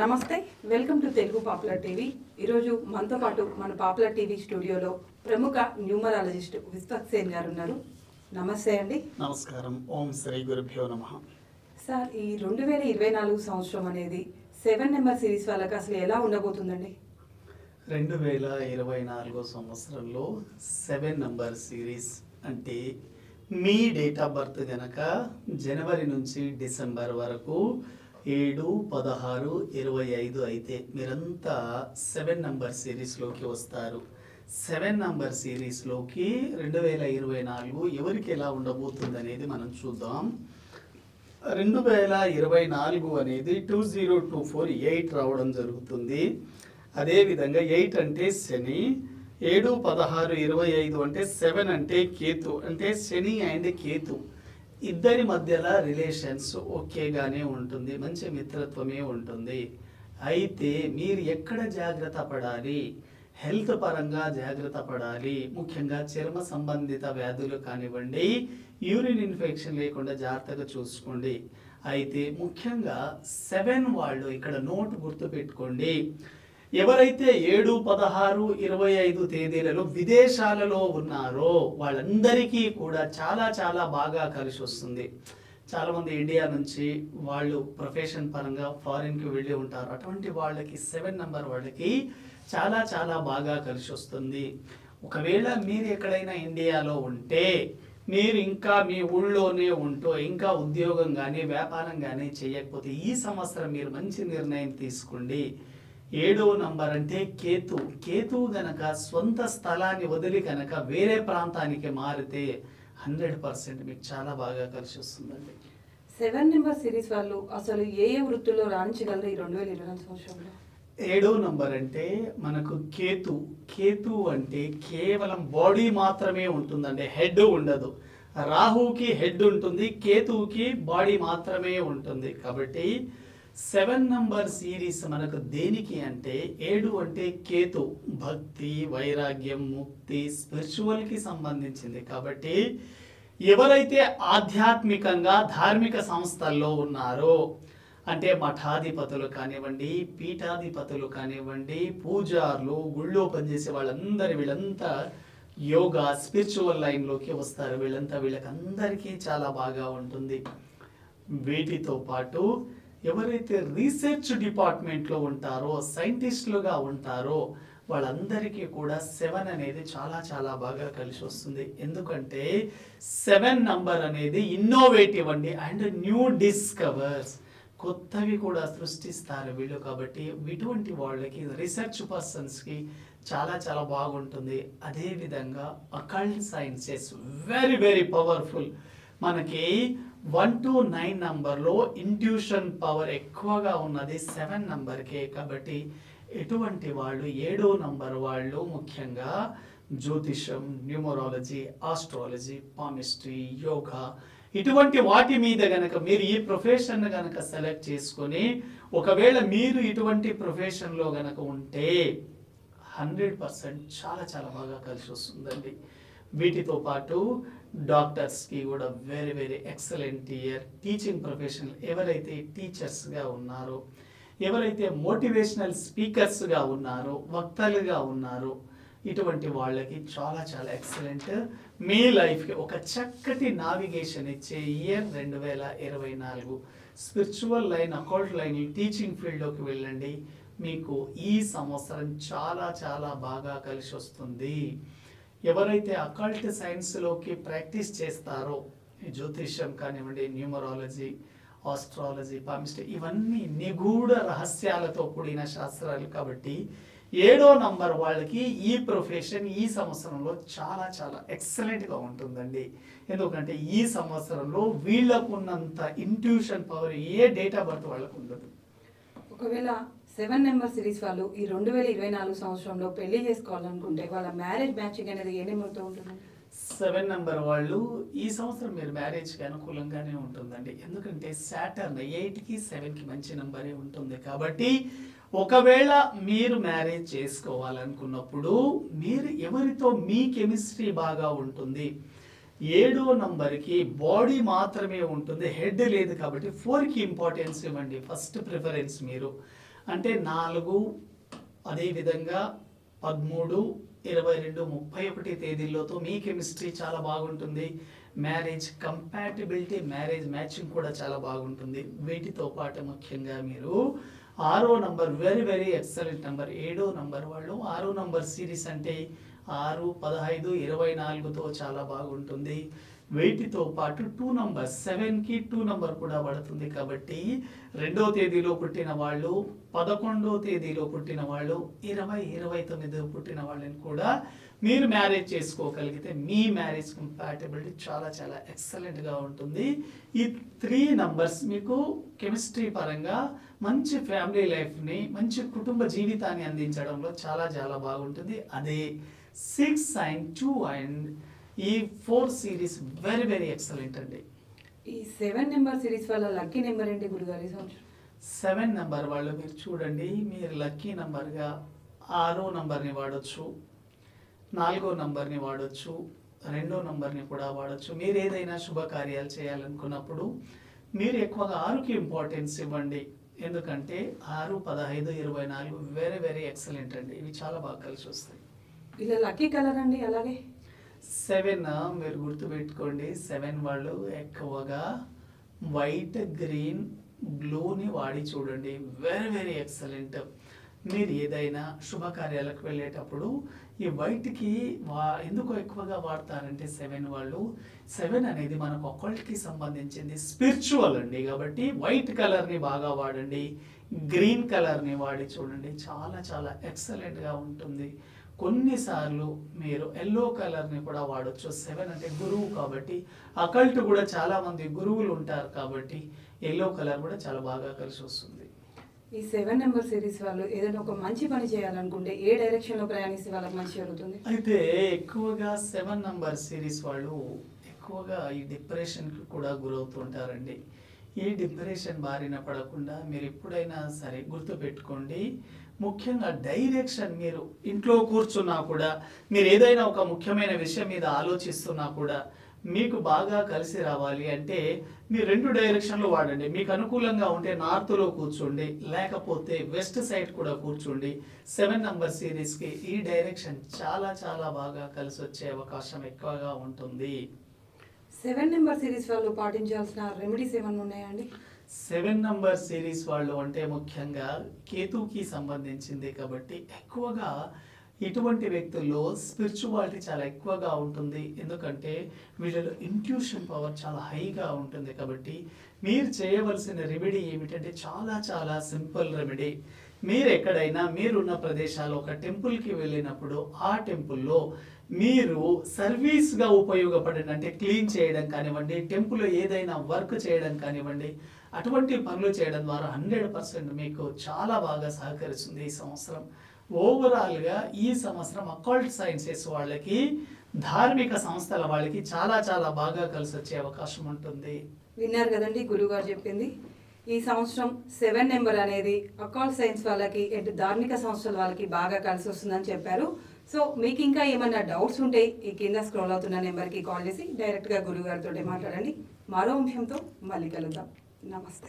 నమస్తే welcome to Telugu popular TV. ఈరోజు మనతో పాటు మన పాపులర్ టీవీ స్టూడియోలో ప్రముఖ న్యూమరాలజిస్ట్ విశ్వక్ సేన్ గారు ఉన్నారు. నమస్తే అండి. నమస్కారం. ఓం శ్రీ గురుభ్యో నమ. సార్ ఈ రెండు వేల ఇరవై నాలుగు సంవత్సరం అనేది సెవెన్ నెంబర్ సిరీస్ వాళ్ళకి అసలు ఎలా ఉండబోతుందండి? రెండు వేల ఇరవై నాలుగో సంవత్సరంలో సెవెన్ నంబర్ సిరీస్ అంటే మీ డేట్ ఆఫ్ బర్త్ గనక జనవరి నుంచి డిసెంబర్ వరకు ఏడు పదహారు ఇరవై ఐదు అయితే మీరంతా సెవెన్ నంబర్ సిరీస్లోకి వస్తారు. సెవెన్ నంబర్ సిరీస్లోకి రెండు వేల ఇరవై నాలుగు ఎవరికి ఎలా ఉండబోతుంది అనేది మనం చూద్దాం. రెండు వేల ఇరవై నాలుగు అనేది two zero two four eight రావడం జరుగుతుంది. అదేవిధంగా ఎయిట్ అంటే శని ఏడు పదహారు ఇరవై ఐదు అంటే సెవెన్ అంటే కేతు అంటే శని అండ్ కేతు. ఇద్దరి మధ్యలో రిలేషన్స్ ఓకేగానే ఉంటుంది మంచి మిత్రత్వమే ఉంటుంది. అయితే మీరు ఎక్కడ జాగ్రత్త పడాలి? హెల్త్ పరంగా జాగ్రత్త పడాలి. ముఖ్యంగా చర్మ సంబంధిత వ్యాధులు కానివ్వండి యూరిన్ ఇన్ఫెక్షన్ లేకుండా జాగ్రత్తగా చూసుకోండి. అయితే ముఖ్యంగా సెవెన్ వాళ్ళు ఇక్కడ నోట్ గుర్తు పెట్టుకోండి. ఎవరైతే ఏడు పదహారు ఇరవై ఐదు తేదీలలో విదేశాలలో ఉన్నారో వాళ్ళందరికీ కూడా చాలా చాలా బాగా కలిసి వస్తుంది. చాలామంది ఇండియా నుంచి వాళ్ళు ప్రొఫెషన్ పరంగా ఫారిన్కి వెళ్ళి ఉంటారు. అటువంటి వాళ్ళకి సెవెన్ నెంబర్ వాళ్ళకి చాలా చాలా బాగా కలిసి వస్తుంది. ఒకవేళ మీరు ఎక్కడైనా ఇండియాలో ఉంటే మీరు ఇంకా మీ ఊళ్ళోనే ఉంటూ ఇంకా ఉద్యోగం కానీ వ్యాపారం కానీ చేయకపోతే ఈ సంవత్సరం మీరు మంచి నిర్ణయం తీసుకోండి. ఏడో నంబర్ అంటే కేతు. కేతు గనక సొంత స్థలాన్ని వదిలి కనుక వేరే ప్రాంతానికి మారితే హండ్రెడ్ పర్సెంట్ మీకు చాలా బాగా కలిసి వస్తుందండి. సెవెన్ నెంబర్ సిరీస్ వాళ్ళు అసలు ఏ ఏ వృత్తుల్లో రాణించగలరు ఈ రెండు వేల ఇరవై నాలుగు సంవత్సరంలో? ఏడో నంబర్ అంటే మనకు కేతు. కేతు అంటే కేవలం బాడీ మాత్రమే ఉంటుందండి హెడ్ ఉండదు. రాహుకి హెడ్ ఉంటుంది కేతువుకి బాడీ మాత్రమే ఉంటుంది. కాబట్టి సెవెన్ నంబర్ సిరీస్ మనకు దేనికి అంటే ఏడు అంటే కేతు. భక్తి వైరాగ్యం ముక్తి స్పిరిచువల్కి సంబంధించింది. కాబట్టి ఎవరైతే ఆధ్యాత్మికంగా ధార్మిక సంస్థల్లో ఉన్నారో అంటే మఠాధిపతులు కానివ్వండి పీఠాధిపతులు కానివ్వండి పూజారులు గుళ్ళో పనిచేసే వాళ్ళందరి వీళ్ళంతా యోగా స్పిరిచువల్ లైన్లోకి వస్తారు. వీళ్ళంతా వీళ్ళకందరికీ చాలా బాగా ఉంటుంది. వీటితో పాటు ఎవరైతే రీసెర్చ్ డిపార్ట్మెంట్లో ఉంటారో సైంటిస్టులుగా ఉంటారో వాళ్ళందరికీ కూడా సెవెన్ అనేది చాలా చాలా బాగా కలిసి వస్తుంది. ఎందుకంటే సెవెన్ నంబర్ అనేది ఇన్నోవేటివ్ అండి అండ్ న్యూ డిస్కవర్స్. కొత్తవి కూడా సృష్టిస్తారు వీళ్ళు కాబట్టి ఇటువంటి వాళ్ళకి రీసెర్చ్ పర్సన్స్కి చాలా చాలా బాగుంటుంది. అదేవిధంగా occult sciences very very powerful. మనకి వన్ టు నైన్ నంబర్లో ఇంట్యూషన్ పవర్ ఎక్కువగా ఉన్నది సెవెన్ నంబర్కే కాబట్టి ఎటువంటి వాళ్ళు ఏడో నంబర్ వాళ్ళు ముఖ్యంగా జ్యోతిషం న్యూమరాలజీ ఆస్ట్రాలజీ పామిస్ట్రీ యోగా ఇటువంటి వాటి మీద గనక మీరు ఈ ప్రొఫెషన్ గనక సెలెక్ట్ చేసుకొని ఒకవేళ మీరు ఇటువంటి ప్రొఫెషన్లో గనక ఉంటే హండ్రెడ్ పర్సెంట్ చాలా చాలా బాగా కలిసి వస్తుందండి. వీటితో పాటు డాక్టర్స్కి కూడా very very excellent year teaching professional ఎవరైతే టీచర్స్గా ఉన్నారో ఎవరైతే మోటివేషనల్ స్పీకర్స్గా ఉన్నారో వక్తలుగా ఉన్నారో ఇటువంటి వాళ్ళకి చాలా చాలా ఎక్సలెంట్ మీ లైఫ్కి ఒక చక్కటి నావిగేషన్ ఇచ్చే ఇయర్ రెండు వేల ఇరవై నాలుగు. Spiritual line account line teaching ఫీల్డ్లోకి వెళ్ళండి. మీకు ఈ సంవత్సరం చాలా చాలా బాగా కలిసి వస్తుంది ఎవరైతే అకల్ట్ సైన్స్లోకి ప్రాక్టీస్ చేస్తారో ఈ జ్యోతిష్యం కానివ్వండి న్యూమరాలజీ ఆస్ట్రాలజీ పామిస్ట్రీ ఇవన్నీ నిగూఢ రహస్యాలతో కూడిన శాస్త్రాలు కాబట్టి ఏడో నంబర్ వాళ్ళకి ఈ ప్రొఫెషన్ ఈ సంవత్సరంలో చాలా చాలా ఎక్సలెంట్గా ఉంటుందండి. ఎందుకంటే ఈ సంవత్సరంలో వీళ్ళకు ఉన్నంత ఇంట్యూషన్ పవర్ ఏ డేట్ ఆఫ్ బర్త్ వాళ్ళకు ఉండదు. ఒకవేళ సెవెన్ నెంబర్ సిరీస్ వాళ్ళు ఈ రెండు వేల ఇరవై నాలుగు సంవత్సరంలో పెళ్ళి చేసుకోవాలనుకుంటే వాళ్ళ మ్యారేజ్ మ్యాచింగ్ అనేది ఏ నెంబర్తో ఉంటుంది? సెవెన్ నెంబర్ వాళ్ళు ఈ సంవత్సరం మీరు మ్యారేజ్కి అనుకూలంగానే ఉంటుందండి. ఎందుకంటే సాటర్న్ ఎయిట్కి సెవెన్కి మంచి నెంబరే ఉంటుంది కాబట్టి ఒకవేళ మీరు మ్యారేజ్ చేసుకోవాలనుకున్నప్పుడు మీరు ఎవరితో మీ కెమిస్ట్రీ బాగా ఉంటుంది? ఏడో నంబర్కి బాడీ మాత్రమే ఉంటుంది హెడ్ లేదు కాబట్టి ఫోర్కి ఇంపార్టెన్స్ ఇవ్వండి ఫస్ట్ ప్రిఫరెన్స్ మీరు. అంటే నాలుగు అదేవిధంగా పదమూడు ఇరవై రెండు ముప్పై ఒకటి తేదీల్లోతో మీ కెమిస్ట్రీ చాలా బాగుంటుంది. మ్యారేజ్ కంపాటిబిలిటీ మ్యారేజ్ మ్యాచింగ్ కూడా చాలా బాగుంటుంది. వీటితో పాటు ముఖ్యంగా మీరు ఆరో number very very excellent number ఏడో నంబర్ వాళ్ళు ఆరో నంబర్ సిరీస్ అంటే ఆరు పదహైదు ఇరవై నాలుగుతో చాలా బాగుంటుంది. వీటితో పాటు టూ నంబర్ సెవెన్కి టూ నంబర్ కూడా పడుతుంది కాబట్టి రెండో తేదీలో పుట్టిన వాళ్ళు పదకొండో తేదీలో పుట్టిన వాళ్ళు ఇరవై ఇరవై తొమ్మిదిలో పుట్టిన వాళ్ళని కూడా మీరు మ్యారేజ్ చేసుకోగలిగితే మీ మ్యారేజ్ కంపాటబిలిటీ చాలా చాలా ఎక్సలెంట్గా ఉంటుంది. ఈ త్రీ నంబర్స్ మీకు కెమిస్ట్రీ పరంగా మంచి ఫ్యామిలీ లైఫ్ని మంచి కుటుంబ జీవితాన్ని అందించడంలో చాలా చాలా బాగుంటుంది. అదే సిక్స్ అండ్ టూ అండ్ ఈ four series very very excellent అండి. ఈ సెవెన్ నెంబర్ సిరీస్ వల్ల లక్కీ నెంబర్ ఏంటి గురుగారు సెవెన్ నెంబర్ వాళ్ళు మీరు చూడండి మీరు లక్కీ నెంబర్గా ఆరో నంబర్ని వాడచ్చు నాలుగో నంబర్ని వాడచ్చు రెండో నంబర్ని కూడా వాడచ్చు. మీరు ఏదైనా శుభకార్యాలు చేయాలనుకున్నప్పుడు మీరు ఎక్కువగా ఆరుకి ఇంపార్టెన్స్ ఇవ్వండి. ఎందుకంటే ఆరు పదహైదు ఇరవై నాలుగు వెరీ వెరీ ఎక్సలెంట్ అండి. ఇవి చాలా బాగా కలిసి వస్తాయి. ఇలా లక్కీ కలర్ అండి అలాగే? సెవెన్ మీరు గుర్తుపెట్టుకోండి సెవెన్ వాళ్ళు ఎక్కువగా వైట్ గ్రీన్ బ్లూని వాడి చూడండి. వెరీ వెరీ ఎక్సలెంట్ మీరు ఏదైనా శుభకార్యాలకు వెళ్ళేటప్పుడు ఈ వైట్కి వా ఎందుకు ఎక్కువగా వాడతారంటే సెవెన్ వాళ్ళు సెవెన్ అనేది మనకు ఒక్కళ్ళకి సంబంధించింది స్పిరిచువల్ అండి. కాబట్టి వైట్ కలర్ని బాగా వాడండి గ్రీన్ కలర్ని వాడి చూడండి. చాలా చాలా ఎక్సలెంట్గా ఉంటుంది. కొన్నిసార్లు మీరు ఎల్లో కలర్ని కూడా వాడొచ్చు. సెవెన్ అంటే గురువు కాబట్టి అకల్ట్ కూడా చాలా మంది గురువులు ఉంటారు కాబట్టి ఎల్లో కలర్ కూడా చాలా బాగా కలిసి వస్తుంది. ఈ సెవెన్ నెంబర్ సిరీస్ వాళ్ళు ఏదైనా ఒక మంచి పని చేయాలనుకుంటే ఏ డైరెక్షన్లో ప్రయాణిస్తే వాళ్ళకి మంచి జరుగుతుంది? అయితే ఎక్కువగా సెవెన్ నంబర్ సిరీస్ వాళ్ళు ఎక్కువగా ఈ డిప్రెషన్కి కూడా గురవుతుంటారండి. ఈ డిప్రెషన్ బారిన పడకుండా మీరు ఎప్పుడైనా సరే గుర్తుపెట్టుకోండి. ముఖ్యంగా డైరెక్షన్ మీరు ఇంట్లో కూర్చున్నా కూడా మీరు ఏదైనా ఒక ముఖ్యమైన విషయం మీద ఆలోచిస్తున్నా కూడా మీకు బాగా కలిసి రావాలి అంటే మీరు రెండు డైరెక్షన్లు వాడండి. మీకు అనుకూలంగా ఉంటే నార్త్లో కూర్చోండి లేకపోతే వెస్ట్ సైడ్ కూడా కూర్చోండి. సెవెన్ నంబర్ సిరీస్కి ఈ డైరెక్షన్ చాలా చాలా బాగా కలిసి వచ్చే అవకాశం ఎక్కువగా ఉంటుంది. సెవెన్ నెంబర్ సిరీస్ వాళ్ళు పాటించాల్సిన రెమెడీస్ ఏమైనా ఉన్నాయండి సెవెన్ నంబర్ సిరీస్ వాళ్ళు అంటే ముఖ్యంగా కేతుకి సంబంధించింది కాబట్టి ఎక్కువగా ఇటువంటి వ్యక్తుల్లో స్పిరిచువాలిటీ చాలా ఎక్కువగా ఉంటుంది. ఎందుకంటే వీళ్ళలో ఇంట్యూషన్ పవర్ చాలా హైగా ఉంటుంది కాబట్టి మీరు చేయవలసిన రెమెడీ ఏమిటంటే చాలా చాలా సింపుల్ రెమెడీ మీరు ఎక్కడైనా మీరున్న ప్రదేశాల్లో ఒక టెంపుల్కి వెళ్ళినప్పుడు ఆ టెంపుల్లో మీరు సర్వీస్గా ఉపయోగపడండి అంటే క్లీన్ చేయడం కానివ్వండి టెంపుల్లో ఏదైనా వర్క్ చేయడం కానివ్వండి అటువంటి పనులు చేయడం ద్వారా హండ్రెడ్ పర్సెంట్ మీకు చాలా బాగా సహకరిస్తుంది ఈ సంవత్సరం. ఓవరాల్గా ఈ సంవత్సరం అకల్ట్ సైన్సెస్ వాళ్ళకి ధార్మిక సంస్థల వాళ్ళకి చాలా చాలా బాగా కలిసి వచ్చే అవకాశం ఉంటుంది. విన్నారు కదండి గురుగారు చెప్పింది. ఈ సంవత్సరం సెవెన్ నెంబర్ అనేది అకాల్ సైన్స్ వాళ్ళకి ఎటు ధార్మిక సంస్థల వాళ్ళకి బాగా కలిసి వస్తుందని చెప్పారు. సో మీకు ఇంకా ఏమన్నా డౌట్స్ ఉంటే ఈ కింద స్క్రోల్ అవుతున్న నెంబర్కి కాల్ చేసి డైరెక్ట్గా గురుగారితో మాట్లాడండి. మరో అంశంతో మళ్ళీ కలుద్దాం. నమస్తే